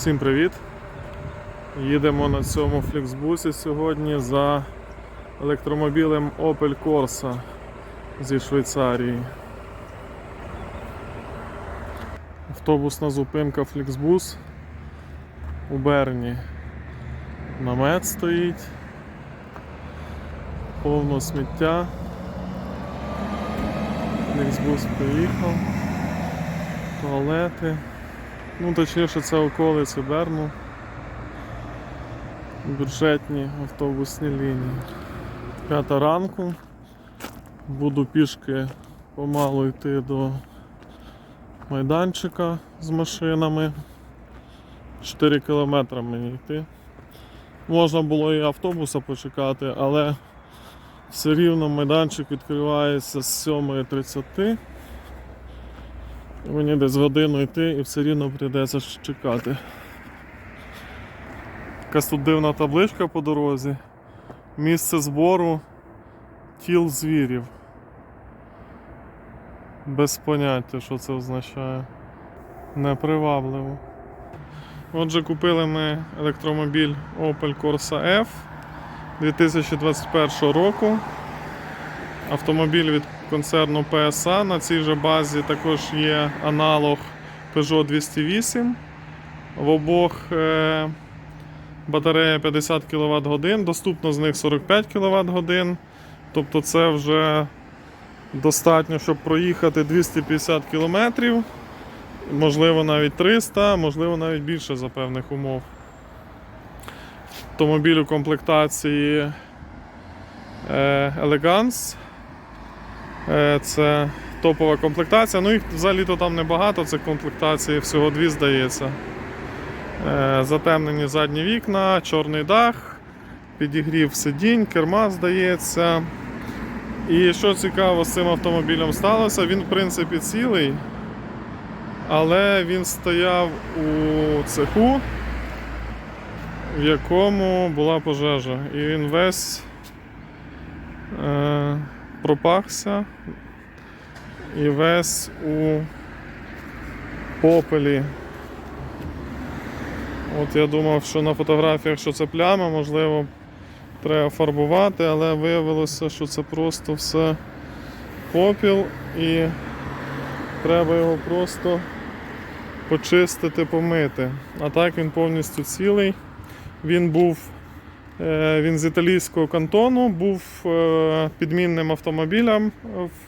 Всім привіт! Їдемо на цьому фліксбусі сьогодні за електромобілем Opel Corsa зі Швейцарії. Автобусна зупинка Фліксбус у Берні. Намет стоїть, повно сміття. Фліксбус приїхав, туалети. Ну, точніше, це околиці Берну. Бюджетні автобусні лінії. П'ята ранку. Буду пішки помалу йти до майданчика з машинами. 4 кілометри мені йти. Можна було і автобуса почекати, але все рівно майданчик відкривається з 7.30. Мені десь годину йти і все рівно прийдеться чекати. Якась тут дивна табличка по дорозі. Місце збору тіл звірів. Без поняття, що це означає. Непривабливо. Отже, купили ми електромобіль Opel Corsa F 2021 року. Автомобіль від концерну PSA. На цій же базі також є аналог Peugeot 208. В обох е, батарея 50 кВт годин, доступно з них 45 кВт годин. Тобто це вже достатньо, щоб проїхати 250 км, можливо навіть 300, можливо навіть більше за певних умов. Автомобіль у комплектації е, Elegance. Е, Це топова комплектація. Ну їх взагалі-то там небагато, це комплектації всього дві, здається. Е, Затемнені задні вікна, чорний дах, підігрів сидінь, керма, здається. І що цікаво з цим автомобілем сталося, він в принципі цілий, але він стояв у цеху, в якому була пожежа. І він весь. Е, пропахся і весь у попелі. От я думав, що на фотографіях, що це пляма, можливо, треба фарбувати, але виявилося, що це просто все попіл і треба його просто почистити, помити. А так він повністю цілий. Він був Він з італійського кантону був е, підмінним автомобілем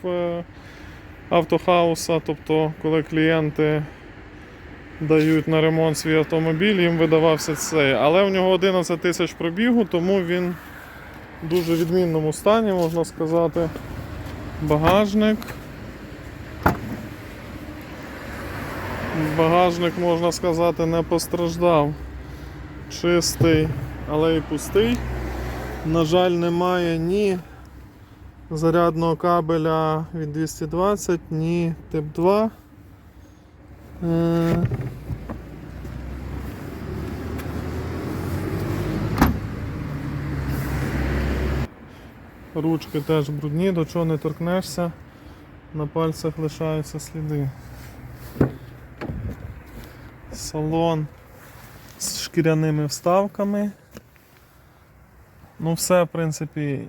в е, автохауса. Тобто, коли клієнти дають на ремонт свій автомобіль, їм видавався цей. Але в нього 11 тисяч пробігу, тому він в дуже відмінному стані, можна сказати. Багажник. Багажник, можна сказати, не постраждав. Чистий але і пустий. На жаль, немає ні зарядного кабеля від 220, ні тип 2. Е, Ручки теж брудні, до чого не торкнешся, на пальцях лишаються сліди. Салон з шкіряними вставками. Ну, все, в принципі,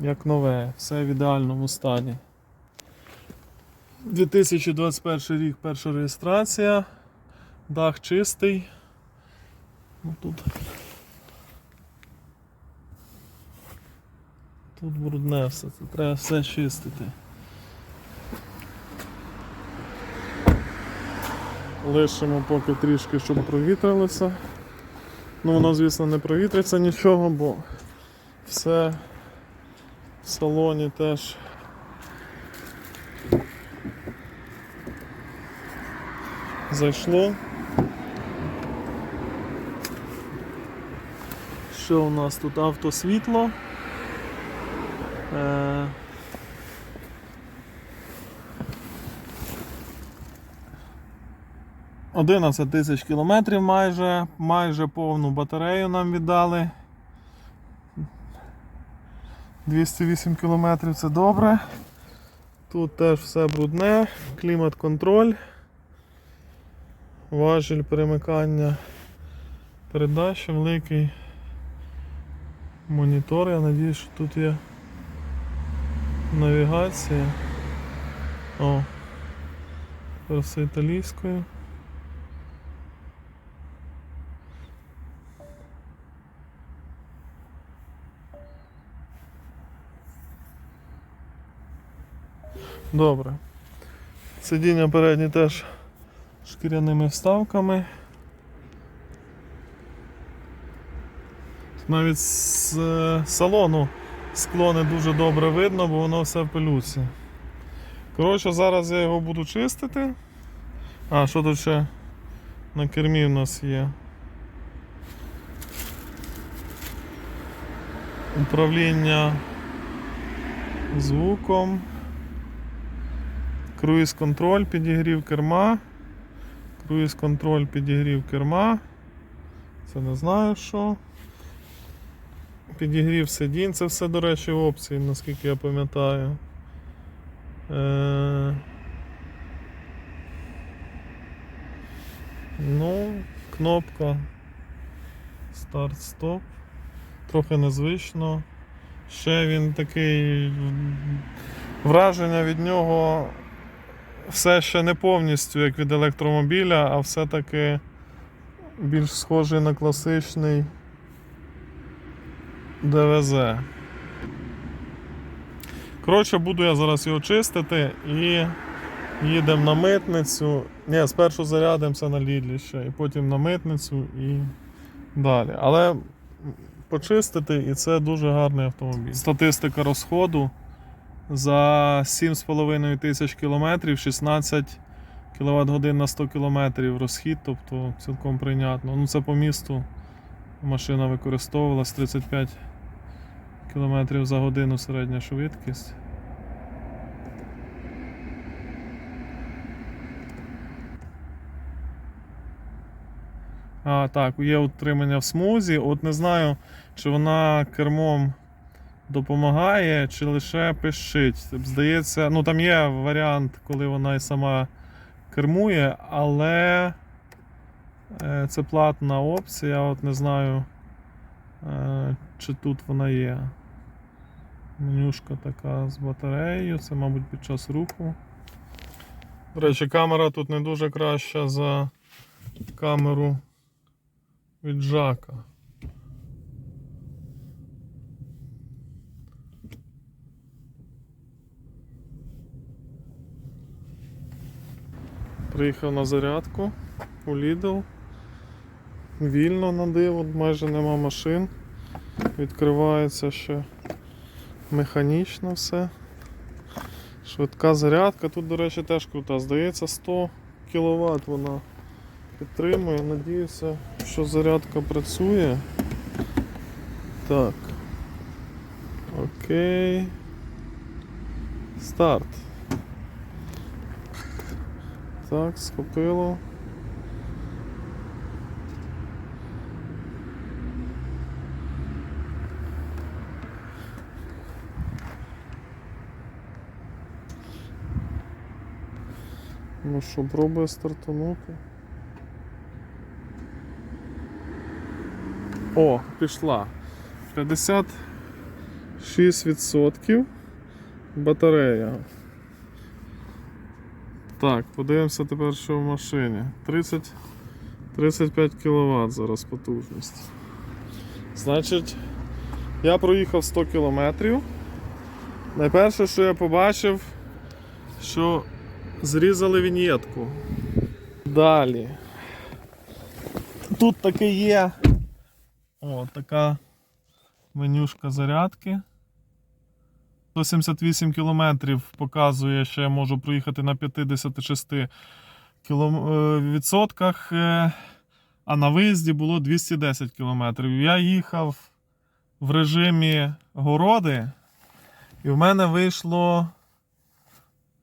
як нове, все в ідеальному стані. 2021 рік перша реєстрація, дах чистий. Ну, Тут Тут брудне все, це треба все чистити. Лишимо поки трішки, щоб провітрилося. Ну, воно, звісно, не провітриться нічого, бо все в салоні теж. Зайшло. Що у нас тут автосвітло? Е, 11 тисяч кілометрів майже, майже повну батарею нам віддали. 208 кілометрів це добре. Тут теж все брудне, клімат-контроль, важіль перемикання передача, великий монітор. Я надіюсь, що тут є навігація. О, все італійською. Добре. Сидіння передні теж шкіряними вставками. Навіть з е, салону скло не дуже добре видно, бо воно все в пилюці. Коротше, зараз я його буду чистити. А, що тут ще на кермі в нас є? Управління звуком. Круїз контроль, підігрів керма. Круїз контроль, підігрів керма. Це не знаю що. Підігрів сидінь, це все, до речі, опції, наскільки я пам'ятаю. Е... Ну, кнопка старт-стоп. Трохи незвично. Ще він такий. Враження від нього все ще не повністю як від електромобіля, а все-таки більш схожий на класичний ДВЗ. Коротше, буду я зараз його чистити і їдемо на митницю. Ні, спершу зарядимося на Лідлі ще, і потім на митницю і далі. Але почистити і це дуже гарний автомобіль. Статистика розходу за 7,5 тисяч кілометрів 16 кВт годин на 100 кілометрів розхід, тобто цілком прийнятно. Ну це по місту машина використовувалась 35 км за годину середня швидкість. А, так, є утримання в смузі. От не знаю, чи вона кермом допомагає, чи лише пищить. Здається, ну там є варіант, коли вона і сама кермує, але е, це платна опція, от не знаю, е, чи тут вона є. Менюшка така з батареєю, це, мабуть, під час руху. До речі, камера тут не дуже краща за камеру від Жака. Приїхав на зарядку у Lidl. Вільно на диво, майже нема машин. Відкривається ще механічно все. Швидка зарядка. Тут, до речі, теж крута. Здається, 100 кВт вона підтримує. Надіюся, що зарядка працює. Так. Окей. Старт. Так, схопило. Ну що, пробує стартанути. О, пішла. 56% батарея. Так, подивимося тепер, що в машині. 30, 35 кВт зараз потужність. Значить, я проїхав 100 км. Найперше, що я побачив, що зрізали віньєтку. Далі. Тут таке є. О, така менюшка зарядки. 178 кілометрів показує, що я можу проїхати на 56 кілом... е, відсотках, е, а на виїзді було 210 кілометрів. Я їхав в режимі городи, і в мене вийшло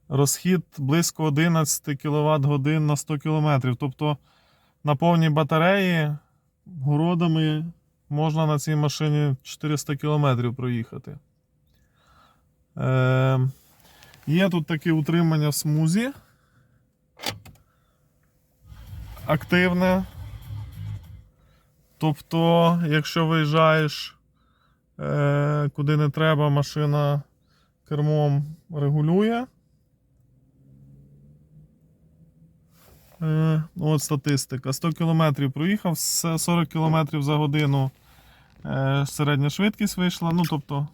розхід близько 11 кВт годин на 100 км. Тобто на повній батареї городами можна на цій машині 400 км проїхати. Е, є тут таке утримання в смузі. Активне. Тобто, якщо виїжджаєш е, куди не треба, машина кермом регулює. Е, от статистика. 100 км проїхав, 40 км за годину е, середня швидкість вийшла. Ну, тобто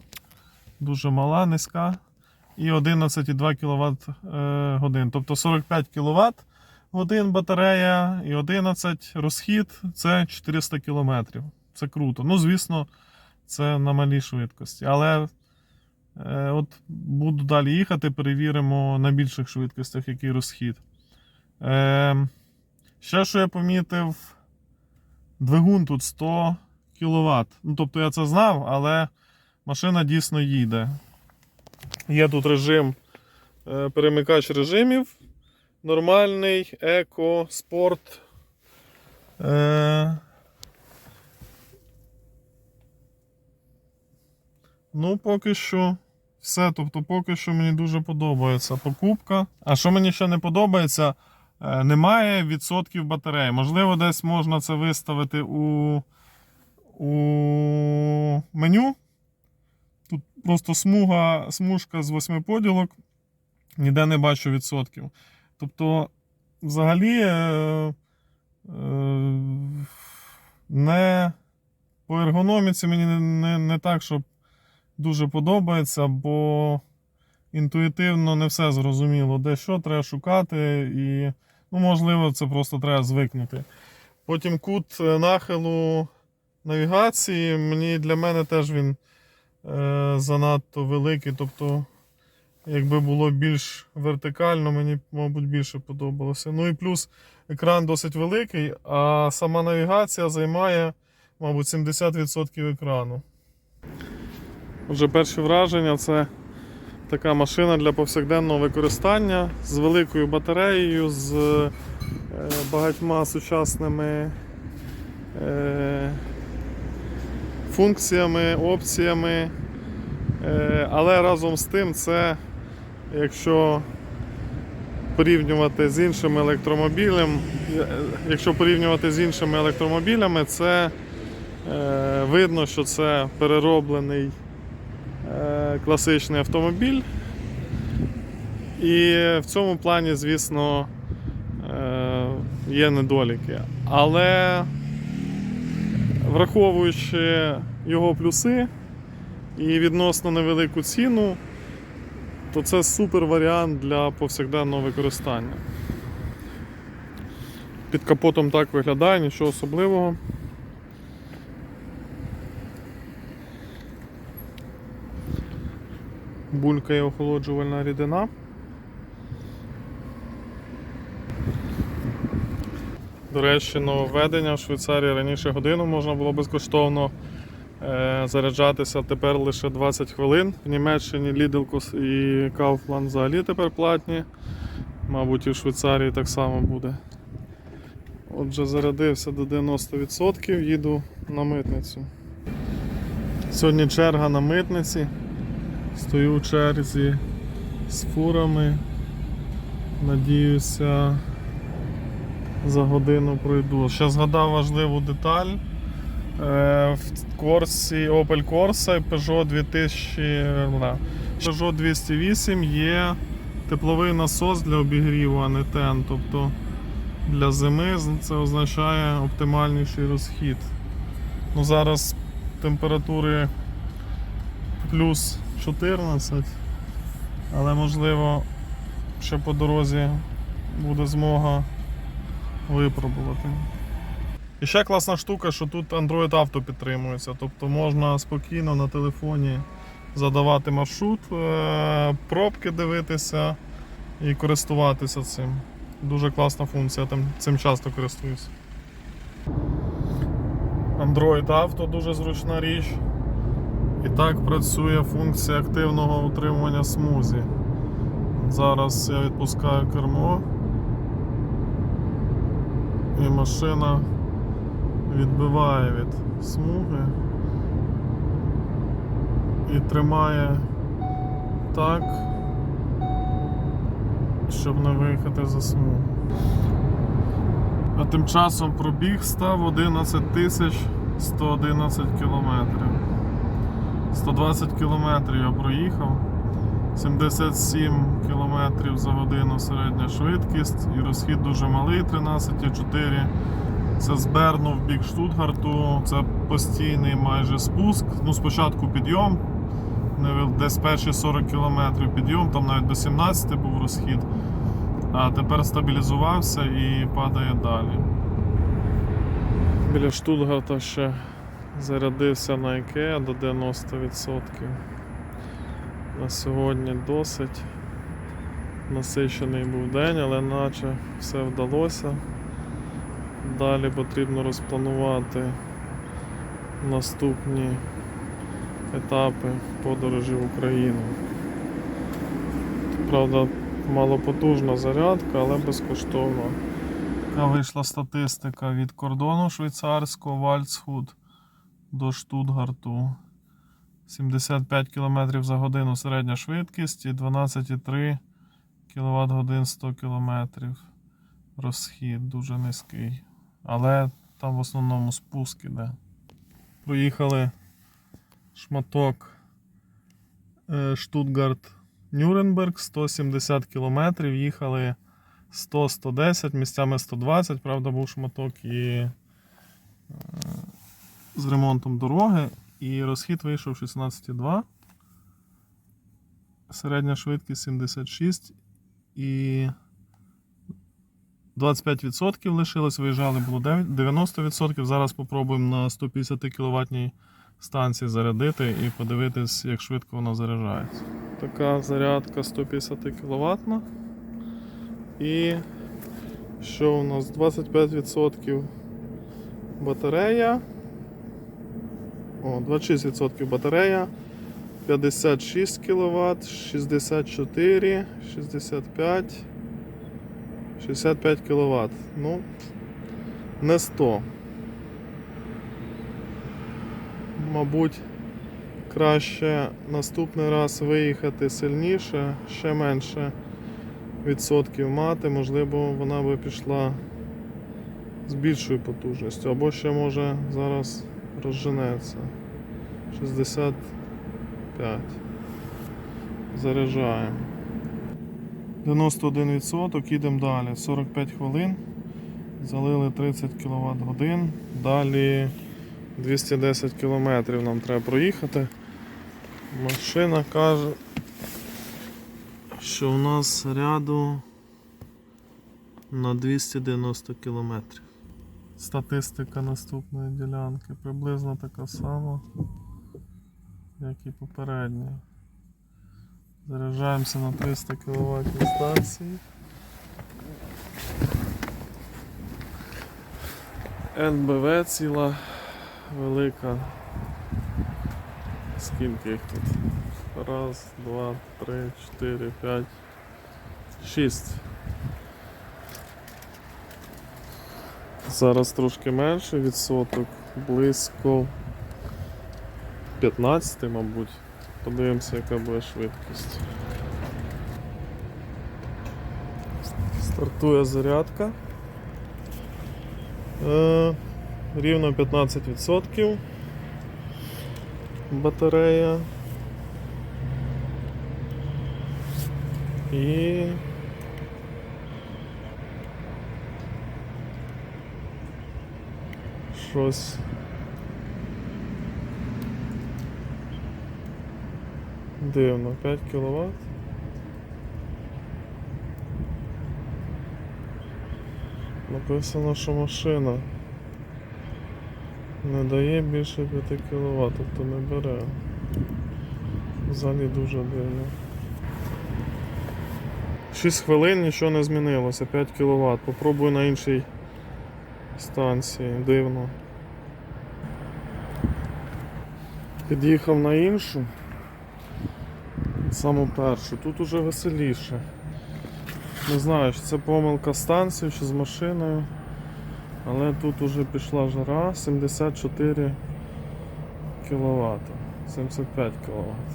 дуже мала, низька. І 11,2 кВт е, годин. Тобто 45 кВт годин батарея і 11 розхід це 400 км. Це круто. Ну, звісно, це на малій швидкості. Але е, от буду далі їхати, перевіримо на більших швидкостях, який розхід. Е, ще що я помітив, двигун тут 100 кВт. Ну, тобто я це знав, але машина дійсно їде. Є тут режим, е, перемикач режимів. Нормальний, еко, спорт. Е, ну, поки що все. Тобто, поки що мені дуже подобається покупка. А що мені ще не подобається, е, немає відсотків батареї. Можливо, десь можна це виставити у, у меню. Тут просто смуга, смужка з восьми поділок. Ніде не бачу відсотків. Тобто, взагалі, е, е, не по ергономіці мені не, не, не так, щоб дуже подобається, бо інтуїтивно не все зрозуміло, де що треба шукати, і, ну, можливо, це просто треба звикнути. Потім кут е, нахилу навігації, мені для мене теж він занадто великий. Тобто, якби було більш вертикально, мені, мабуть, більше подобалося. Ну і плюс екран досить великий, а сама навігація займає, мабуть, 70% екрану. Отже, перші враження це така машина для повсякденного використання з великою батареєю, з е, багатьма сучасними е, функціями, опціями. Е, але разом з тим, це, якщо порівнювати з іншими електромобілями, якщо порівнювати з іншими електромобілями, це е, видно, що це перероблений е, класичний автомобіль. І в цьому плані, звісно, є недоліки. Але враховуючи його плюси і відносно невелику ціну, то це супер варіант для повсякденного використання. Під капотом так виглядає, нічого особливого. Булькає охолоджувальна рідина. До речі, нововведення в Швейцарії раніше годину можна було безкоштовно е, заряджатися, тепер лише 20 хвилин. В Німеччині Lidl і Kaufland взагалі тепер платні. Мабуть, і в Швейцарії так само буде. Отже, зарядився до 90%, їду на митницю. Сьогодні черга на митниці. Стою в черзі з фурами. Надіюся, за годину пройду. Ще згадав важливу деталь. Е, В Корсі Opel Corsa і Peugeot 2000, не, Peugeot 208 є тепловий насос для обігріву, а не тен. Тобто для зими це означає оптимальніший розхід. Ну, Зараз температури плюс 14, але можливо ще по дорозі буде змога випробувати. І ще класна штука, що тут Android Auto підтримується. Тобто можна спокійно на телефоні задавати маршрут, е, пробки дивитися і користуватися цим. Дуже класна функція, там цим часто користуюся. Android Auto дуже зручна річ. І так працює функція активного утримування смузі. Зараз я відпускаю кермо. І машина відбиває від смуги і тримає так, щоб не виїхати за смугу. А тим часом пробіг став 11 тисяч 111 кілометрів. 120 кілометрів я проїхав. 77 км за годину середня швидкість і розхід дуже малий 13,4. Це з Берну в бік Штутгарту. Це постійний майже спуск. Ну, спочатку підйом, десь перші 40 км підйом, там навіть до 17 був розхід. А тепер стабілізувався і падає далі. Біля Штутгарта ще зарядився на IKEA до 90%. На сьогодні досить насичений був день, але наче все вдалося. Далі потрібно розпланувати наступні етапи подорожі в Україну. Правда, малопотужна зарядка, але безкоштовна. Така вийшла статистика від кордону швейцарського Вальцхуд до Штутгарту. 75 км за годину середня швидкість і 12,3 кВт годин 100 км. Розхід дуже низький. Але там в основному спуск іде. Проїхали шматок е, Штутгарт Нюрнберг 170 км, їхали 100-110, місцями 120, правда, був шматок і е, з ремонтом дороги. І розхід вийшов 16,2. Середня швидкість 76 і 25% лишилось, виїжджали було 90%. Зараз спробуємо на 150 кВт станції зарядити і подивитись, як швидко вона заряджається. Така зарядка 150 кВт. І що у нас? 25% батарея. О, 26% батарея, 56 кВт, 64, 65, 65 кВт. Ну, не 100. Мабуть, краще наступний раз виїхати сильніше, ще менше відсотків мати, можливо, вона би пішла з більшою потужністю, або ще може зараз розженеться. 65. Заряджаємо. 91%, їдемо далі. 45 хвилин. Залили 30 кВт годин. Далі 210 км нам треба проїхати. Машина каже, що у нас ряду на 290 кілометрів. Статистика наступної ділянки приблизно така сама, як і попередня. Заряджаємося на 300 кВт станції. НБВ ціла велика. Скільки їх тут? Раз, два, три, чотири, п'ять, шість. Зараз трошки менше відсоток, близько 15, мабуть. Подивимося, яка буде швидкість. Стартує зарядка. Е, рівно 15% батарея. І щось. Дивно, 5 кВт. Написано, що машина не дає більше 5 кВт, тобто не бере. Взагалі дуже дивно. 6 хвилин нічого не змінилося, 5 кВт. Попробую на іншій станції, дивно. Під'їхав на іншу. Саму першу. Тут уже веселіше. Не знаю, чи це помилка станції, чи з машиною. Але тут уже пішла жара 74 кВт. 75 кВт.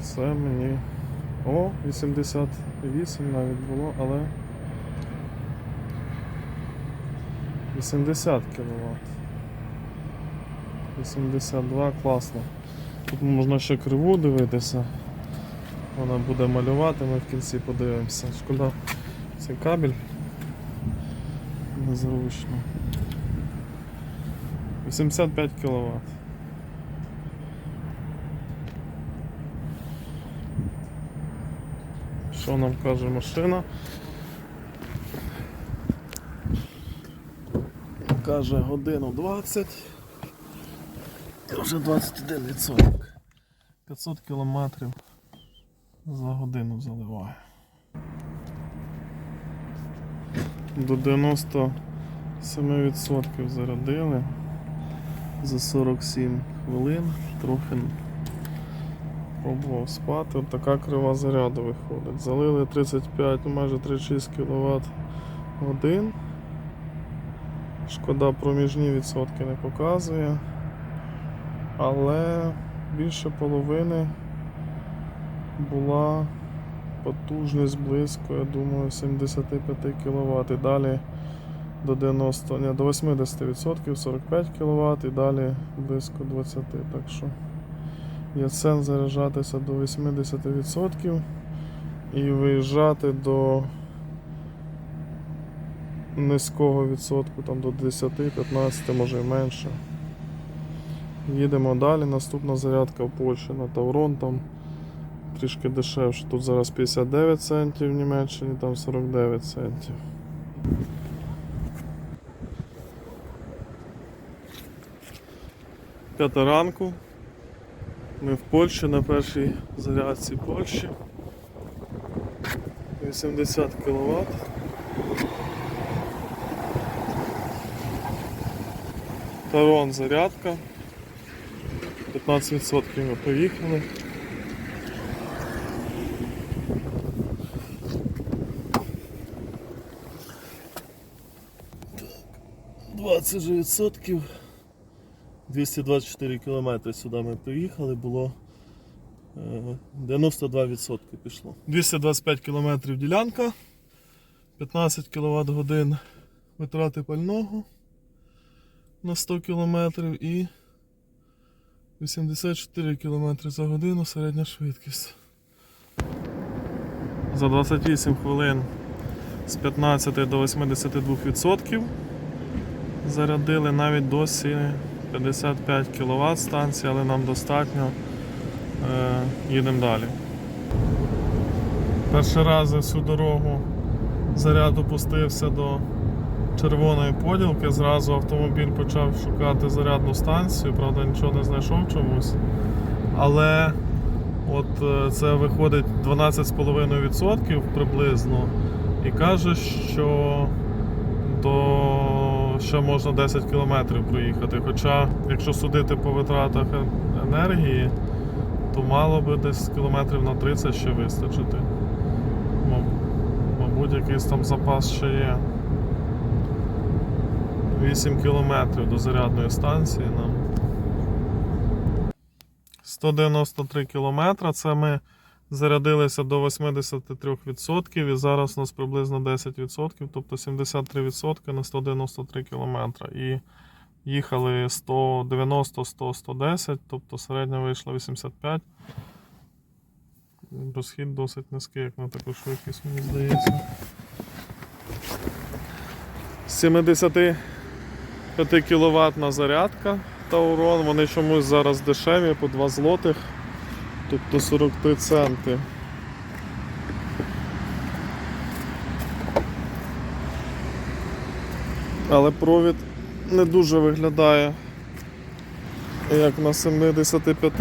Це мені. О, 88 навіть було, але 80 кВт. 82 класно. Тут можна ще криву дивитися. Вона буде малювати, ми в кінці подивимося. Шкода цей кабель незручно. 85 кВт. Що нам каже машина? Каже годину 20. І вже 21%. 500 кілометрів за годину заливає. До 97% зарядили за 47 хвилин. Трохи пробував спати. От така крива заряду виходить. Залили 35, ну, майже 36 кВт годин. Шкода проміжні відсотки не показує. Але більше половини була потужність близько, я думаю, 75 кВт. І далі до 90, ні, до 80%, 45 кВт і далі близько 20. Так що є сенс заряджатися до 80% і виїжджати до низького відсотку, там до 10-15, може і менше. Їдемо далі. Наступна зарядка в Польщі на Таврон там трішки дешевше. Тут зараз 59 центів в Німеччині, там 49 центів. П'ята ранку. Ми в Польщі на першій зарядці Польщі. 80 кВт. Тарон зарядка. 15% ми поїхали. Так, 20%. 224 км сюди ми приїхали, було е, 92% пішло. 225 км ділянка, 15 кВт годин витрати пального на 100 км і 84 км за годину середня швидкість. За 28 хвилин з 15 до 82% зарядили навіть досі 55 кВт станція, але нам достатньо. Е, їдемо далі. Перший раз за всю дорогу заряд опустився до червоної поділки, зразу автомобіль почав шукати зарядну станцію, правда нічого не знайшов чомусь. Але от е, це виходить 12,5% приблизно. І каже, що до ще можна 10 км проїхати. Хоча, якщо судити по витратах е- енергії, то мало би десь кілометрів на 30 ще вистачити. Мабуть, якийсь там запас ще є. 8 кілометрів до зарядної станції нам. 193 кілометра. Це ми зарядилися до 83% і зараз у нас приблизно 10%, тобто 73% на 193 кілометра. І їхали 190, 100, 110, тобто середня вийшла 85. Розхід досить низький, як на таку швидкість, мені здається. З 75 кВт зарядка Таурон, вони чомусь зараз дешеві по 2 злотих, тобто 43 центи. Але провід не дуже виглядає як на 75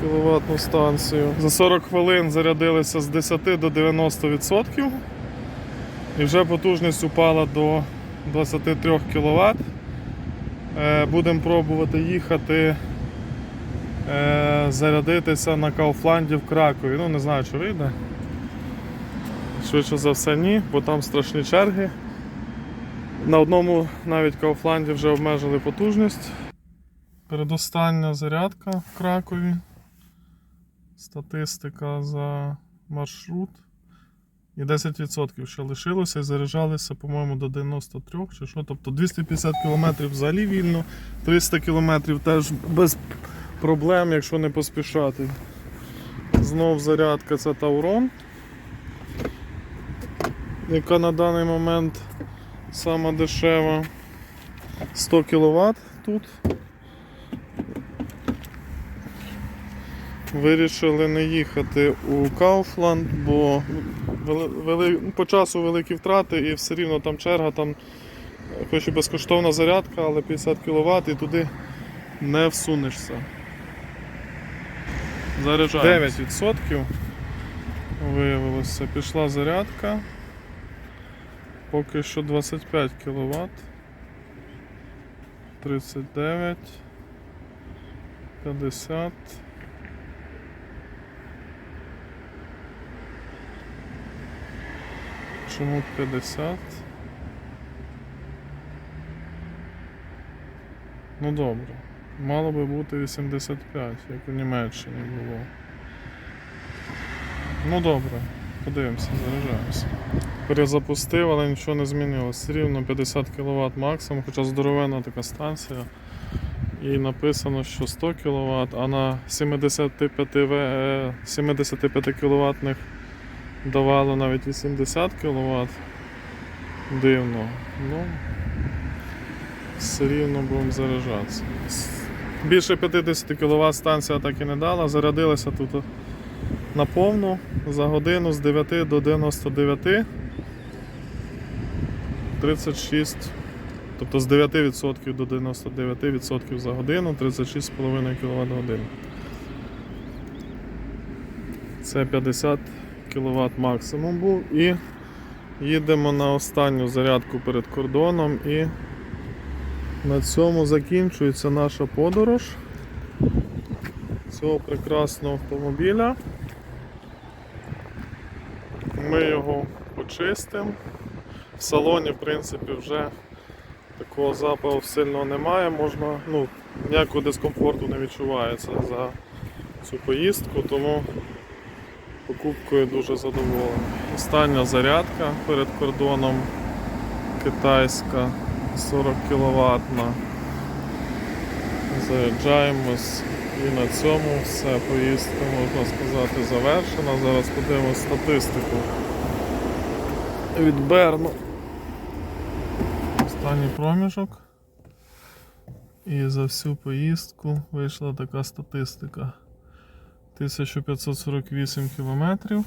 кВт станцію. За 40 хвилин зарядилися з 10 до 90% і вже потужність упала до 23 кВт. Будемо пробувати їхати е, зарядитися на Кауфланді в Кракові. Ну, не знаю, чи вийде. Швидше за все, ні, бо там страшні черги. На одному навіть Кауфланді вже обмежили потужність. Передостання зарядка в Кракові. Статистика за маршрут. І 10% ще лишилося і заряджалися, по-моєму, до 93 чи що. Тобто 250 км взагалі вільно, 300 км теж без проблем, якщо не поспішати. Знов зарядка це Таурон, яка на даний момент сама дешева. 100 кВт тут. Вирішили не їхати у Kaufland, бо вели, вели- по часу великі втрати і все рівно там черга, там хоч і безкоштовна зарядка, але 50 кВт і туди не всунешся. Заряджаємо. 9% виявилося. Пішла зарядка. Поки що 25 кВт. 39. 50. Чому 50? Ну добре. Мало би бути 85, як у Німеччині було. Ну добре, подивимося, заряджаємося. Перезапустив, але нічого не змінилось. Рівно 50 кВт максимум, хоча здоровенна така станція. І написано, що 100 кВт, а на 75, В- 75 кВт давало навіть 80 кВт. Дивно. Ну, все рівно будемо заряджатися. Більше 50 кВт станція так і не дала. Зарядилася тут на повну за годину з 9 до 99. 36. Тобто з 9% до 99% за годину 36,5 кВт годину. Це 50 кВт максимум був. І їдемо на останню зарядку перед кордоном і на цьому закінчується наша подорож цього прекрасного автомобіля. Ми його почистимо. В салоні, в принципі, вже такого запаху сильного немає, можна, ну, ніякого дискомфорту не відчувається за цю поїздку, тому покупкою дуже задоволений. Остання зарядка перед кордоном китайська 40 кВт. Заряджаємось і на цьому все. Поїздка, можна сказати, завершена. Зараз подивимось статистику від Берну. Останній проміжок. І за всю поїздку вийшла така статистика. 1548 кілометрів.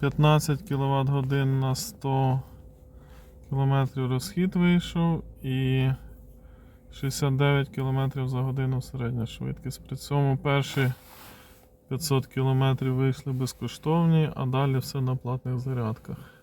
15 кВт годин на 100 км розхід вийшов і 69 км за годину середня швидкість. При цьому перші 500 км вийшли безкоштовні, а далі все на платних зарядках.